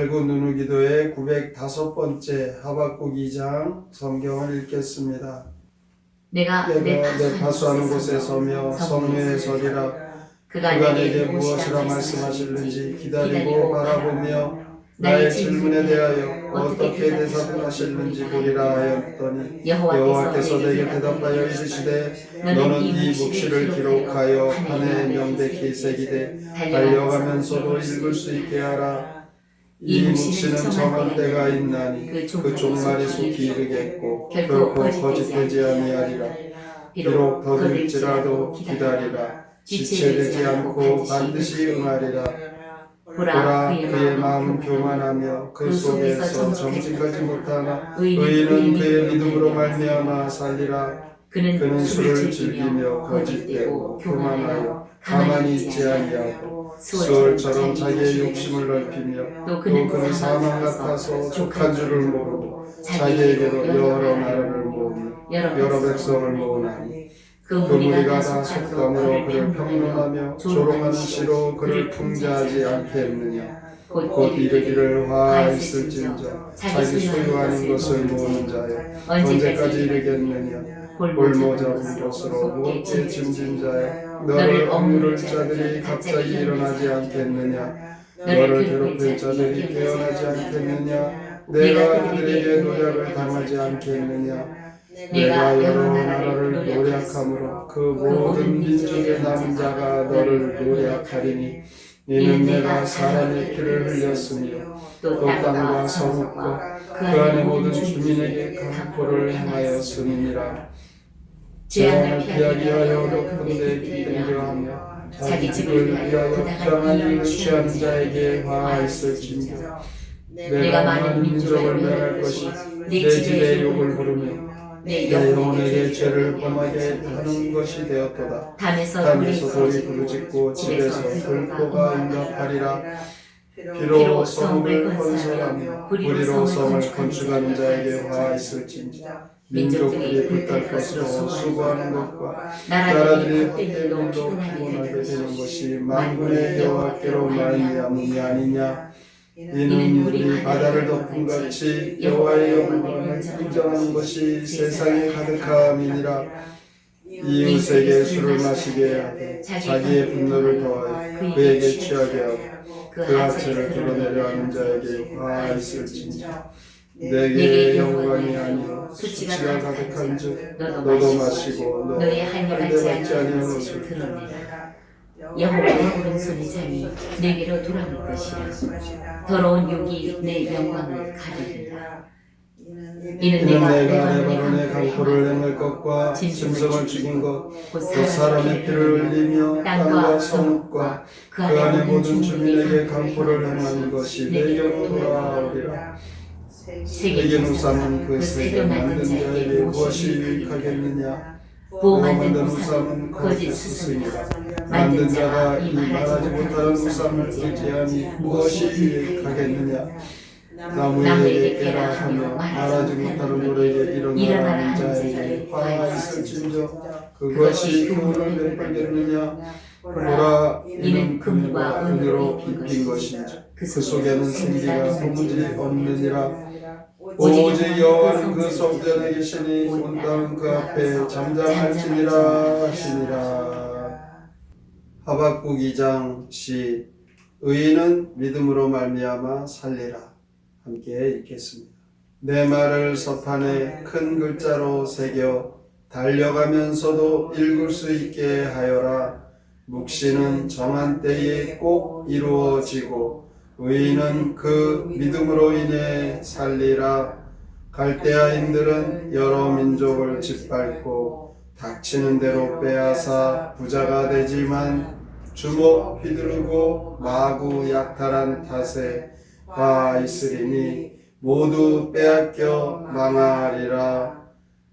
189 누누 기도의 905번째 하박국 2장 성경을 읽겠습니다. 내가 내 내가 내 파수하는 곳에 서며 성류에 서리라 그가 내게 무엇이라 말씀하실는지 기다리고 바라보며 나의 질문에 대하여 어떻게 대답하실는지 보리라 하였더니 여호와께서 내게 대답하여 이르시되 너는 이 묵시를 기록하여 판에 명백히 새기되 달려가면서도 읽을 수 있게 하라 이 묵시는 정한 때가 있나니 그 종말이 속히 이르겠고 결코 거짓되지 아니하리라. 비록 더딜지라도 기다리라. 지체되지 않고 반드시 응하리라. 보라 그의 마음 교만하며 그 속에서 정직하지 못하나 의인은 그의 믿음으로 말미암아 살리라. 그는 술을 즐기며 거짓되고 교만하여 가만히 있지 아니하고 수월처럼 자기의 욕심을 넓히며 또또 그는 사망 같아서 족한 줄을 모르고 자기에게로 자기에게로 여러 나라를 모으며 여러 백성을 모으나니 그그 무리가 다다 속담으로 그를 평론하며 조롱하는 시로 그를 풍자하지 않겠느냐? 곧 이르기를 화 있을진저 자기 소유하는 것을 모으는 자여 언제까지 이르겠느냐? 볼모 잡은 것으로 무겁게 짐진 자여 너를 억누를 자들이 갑자기 일어나지 않겠느냐? 너를 괴롭힐 자들이 깨어나지 않겠느냐? 내가 그들에게 노력을 당하지 않겠느냐? 내가 여러 나라를 노력함으로 그 모든 민족의 남은 자가 너를 노력하리니 이는 내가 사람의 피를 흘렸으며 또 땅과 성읍과 그 안의 모든 주민에게 강포를 행하였음이니라 재앙을 피하기 위하여 높은 데 기대려 하며 자기 집을 위하여 부당한 일을 취하는 자에게 화 있을진저 내가 많은 민족을 멸할 것이 내 집에 욕을 부르며 내내 영혼에게 죄를 범하게 하는 것이 되었도다. 담에서 돌이 부르짖고 집에서 불포가 응답하리라. 비로 성을 건설하며 불의로 성을 건축하는 자에게 화 있을진지 민족들이 불탈 것으로 수고하는 것과 나라들이 헛된 일로 피곤하게 되는 것이 만군의 여호와께로 말미암음이 아니냐. 이는 우리 바다를 덮은 같이 여호와의 영광을 인정하는 것이 세상에 가득함이니라. 이웃에게 술을 마시게 하되 자기의 분노를 더하여 그에게 취하게 하고 그 하체를 드러내려 하는 자에게 화 있을진자 내게 영광이 아니요. 수치가 가득한 즉 너도 마시고 너 너의 한이 같지 아니한 것을 드러내라. 여호와의 오른손이 자니 내게로 돌아올 것이라. 더러운 욕이 내 영광을 가리리라. 이는 내가 레바논의 강포를 행할 것과 짐승을 죽인 것곧곧 사람의 피를 흘리며 땅과 성읍과 그 안의 모든 주민에게 강포를 행하는 것이 내게로 돌아오리라 세계 누삼은 그 세계 만든 자에게 무엇이 유익하겠느냐? 부호 만든 만든 우상은 우상은 거짓 스승이라 만든 만든 자가 이이 말하지 못하는 우상을 의지하니 무엇이 유익하겠느냐? 나무에게 깨라 하며 말하지 못하는 노래에게 일어나라 하는 자에게 자에게 화화 있을진저 그것이 교훈을 베풀겠느냐? 보라 이는 금과 은으로 입힌 것인지 그 속에는 생기가 도무지 없느니라 오직 여호와는 그 성전에 계시니 온 땅은 그 앞에 잠잠할지니라 하시니라. 하박국 2장 시 의인은 믿음으로 말미암아 살리라. 함께 읽겠습니다. 내 말을 서판에 큰 글자로 새겨 달려가면서도 읽을 수 있게 하여라. 묵시는 정한 때에 꼭 이루어지고 의인은 그 믿음으로 인해 살리라. 갈대아인들은 여러 민족을 짓밟고 닥치는 대로 빼앗아 부자가 되지만 주먹 휘두르고 마구 약탈한 탓에 화 있으리니 모두 빼앗겨 망하리라.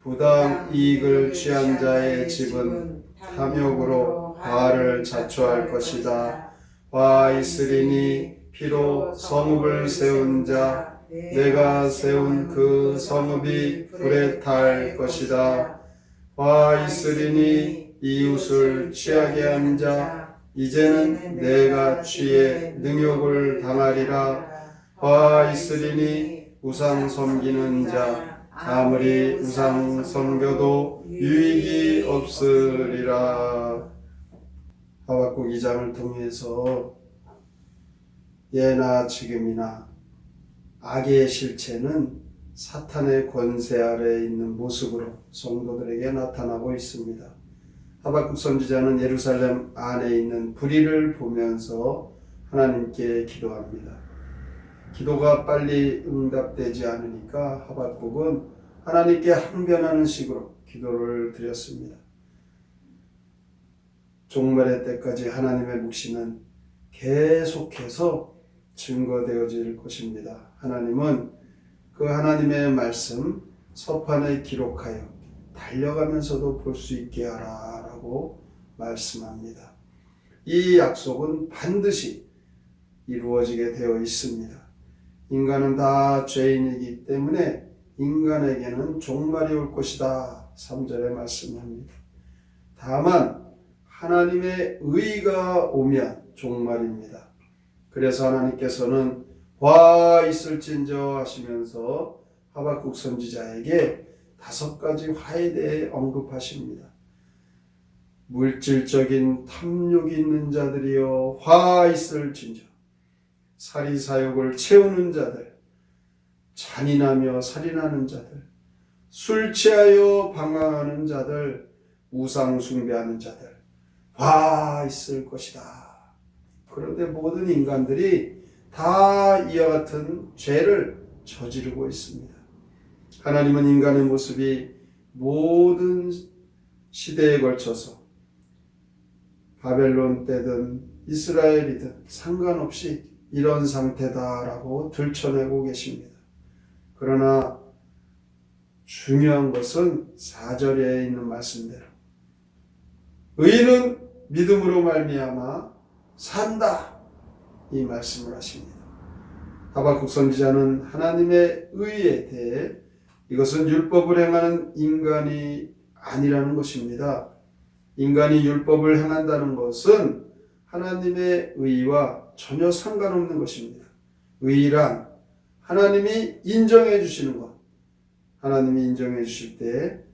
부당 이익을 취한 자의 집은 탐욕으로 화를 자초할 것이다. 화 있으리니 피로 성읍을 세운 자 내가 세운 그 성읍이 불에 탈 것이다 화 있으리니 이웃을 취하게 한자 이제는 내가 취해 능욕을 당하리라 화 있으리니 우상 섬기는 자 아무리 우상 섬겨도 유익이 없으리라. 하박국 2장을 통해서 예나 지금이나 악의 실체는 사탄의 권세 아래에 있는 모습으로 성도들에게 나타나고 있습니다. 하박국 선지자는 예루살렘 안에 있는 불의를 보면서 하나님께 기도합니다. 기도가 빨리 응답되지 않으니까 하박국은 하나님께 항변하는 식으로 기도를 드렸습니다. 종말의 때까지 하나님의 묵시는 계속해서 증거되어질 것입니다. 하나님은 그 하나님의 말씀 서판에 기록하여 달려가면서도 볼 수 있게 하라라고 말씀합니다. 이 약속은 반드시 이루어지게 되어 있습니다. 인간은 다 죄인이기 때문에 인간에게는 종말이 올 것이다. 3절에 말씀합니다. 다만 하나님의 의가 오면 종말입니다. 그래서 하나님께서는 화 있을진저 하시면서 하박국 선지자에게 다섯 가지 화에 대해 언급하십니다. 물질적인 탐욕이 있는 자들이여 화 있을진저 사리사욕을 채우는 자들 잔인하며 살인하는 자들 술 취하여 방황하는 자들 우상 숭배하는 자들 화 있을 것이다. 그런데 모든 인간들이 다 이와 같은 죄를 저지르고 있습니다. 하나님은 인간의 모습이 모든 시대에 걸쳐서 바벨론 때든 이스라엘이든 상관없이 이런 상태다라고 들춰내고 계십니다. 그러나 중요한 것은 4절에 있는 말씀대로 의인은 믿음으로 말미암아 산다 이 말씀을 하십니다. 하박국 선지자는 하나님의 의에 대해 이것은 율법을 행하는 인간이 아니라는 것입니다. 인간이 율법을 행한다는 것은 하나님의 의와 전혀 상관없는 것입니다. 의란 하나님이 인정해 주시는 것. 하나님이 인정해 주실 때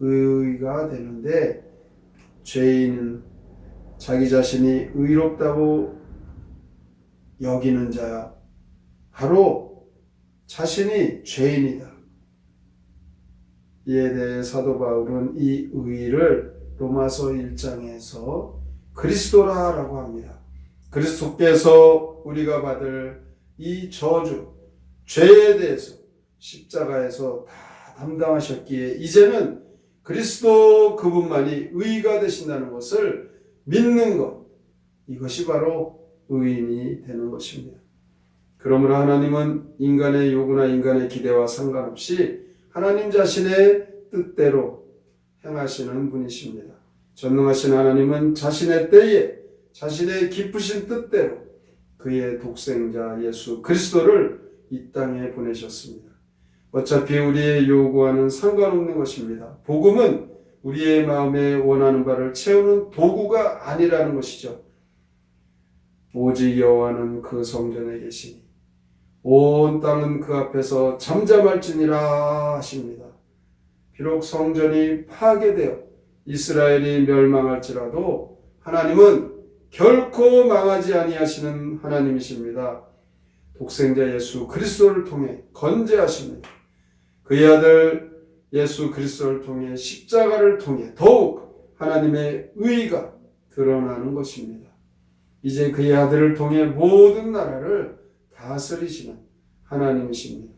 의가 되는데 죄인은 자기 자신이 의롭다고 여기는 자야. 바로 자신이 죄인이다. 이에 대해 사도 바울은 이 의를 로마서 1장에서 그리스도라라고 합니다. 그리스도께서 우리가 받을 이 저주, 죄에 대해서 십자가에서 다 담당하셨기에 이제는 그리스도 그분만이 의가 되신다는 것을 믿는 것. 이것이 바로 의인이 되는 것입니다. 그러므로 하나님은 인간의 요구나 인간의 기대와 상관없이 하나님 자신의 뜻대로 행하시는 분이십니다. 전능하신 하나님은 자신의 때에 자신의 기쁘신 뜻대로 그의 독생자 예수 그리스도를 이 땅에 보내셨습니다. 어차피 우리의 요구와는 상관없는 것입니다. 복음은 우리의 마음에 원하는 바를 채우는 도구가 아니라는 것이죠. 오직 여호와는 그 성전에 계시니 온 땅은 그 앞에서 잠잠할지니라 하십니다. 비록 성전이 파괴되어 이스라엘이 멸망할지라도 하나님은 결코 망하지 아니하시는 하나님이십니다. 독생자 예수 그리스도를 통해 건재하십니다. 그의 아들 예수 그리스도를 통해 십자가를 통해 더욱 하나님의 의가 드러나는 것입니다. 이제 그의 아들을 통해 모든 나라를 다스리시는 하나님이십니다.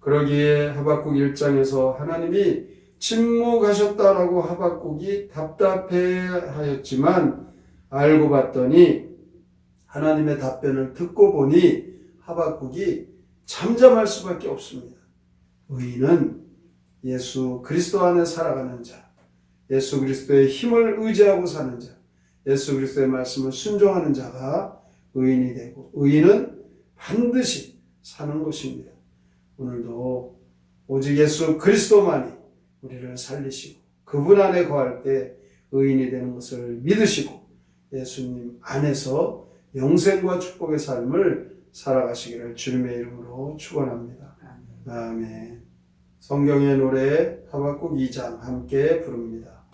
그러기에 하박국 1장에서 하나님이 침묵하셨다라고 하박국이 답답해 하였지만 알고 봤더니 하나님의 답변을 듣고 보니 하박국이 잠잠할 수밖에 없습니다. 의인은 예수 그리스도 안에 살아가는 자, 예수 그리스도의 힘을 의지하고 사는 자, 예수 그리스도의 말씀을 순종하는 자가 의인이 되고 의인은 반드시 사는 것입니다. 오늘도 오직 예수 그리스도만이 우리를 살리시고 그분 안에 거할 때 의인이 되는 것을 믿으시고 예수님 안에서 영생과 축복의 삶을 살아가시기를 주님의 이름으로 축원합니다. 아멘. 성경의 노래 하박국 2장 함께 부릅니다.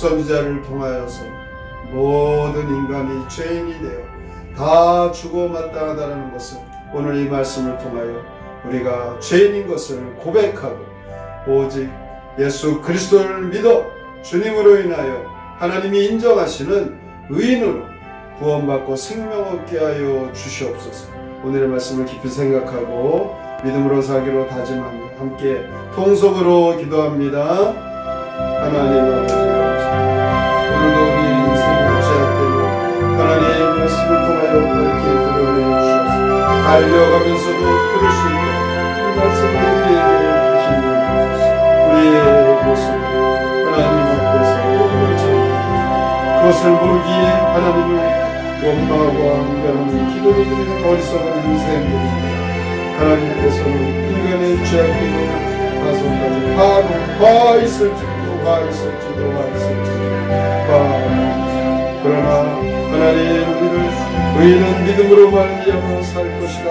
선지자를 통하여서 모든 인간이 죄인이 되어 다 죽어 마땅하다는 것을 오늘 이 말씀을 통하여 우리가 죄인인 것을 고백하고 오직 예수 그리스도를 믿어 주님으로 인하여 하나님이 인정하시는 의인으로 구원받고 생명 얻게 하여 주시옵소서. 오늘의 말씀을 깊이 생각하고 믿음으로 살기로 다짐하며 함께 통속으로 기도합니다. 하나님 달려가면서도 들을 수 있는 이 말씀을 우리에게 주시는 우리의 모습을 하나님 앞에서 고백합니다. 그것을 모르기에 하나님을 원망하고 기도를 드리는 어리석은 인생입니다. 하나님께서는 인간의 죄악되고 다소까지 바로 화 있을지도 화 있을지도 화 있을지도 화 그러나 하나님 우리를 의인은 믿음으로 말미암아 살 것이다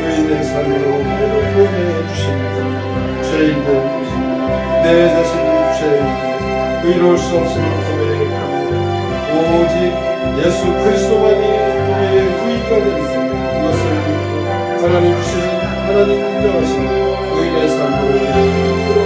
의인의 삶으로 우리를 보내 주십니다. 죄인들 내 자신이 죄인. 의로울 수 없음을 고백합니다. 오직 예수 그리스도만이 우리의 후위가 되는 그것을 하나님 주신 하나님 인정하신 의인의 삶으로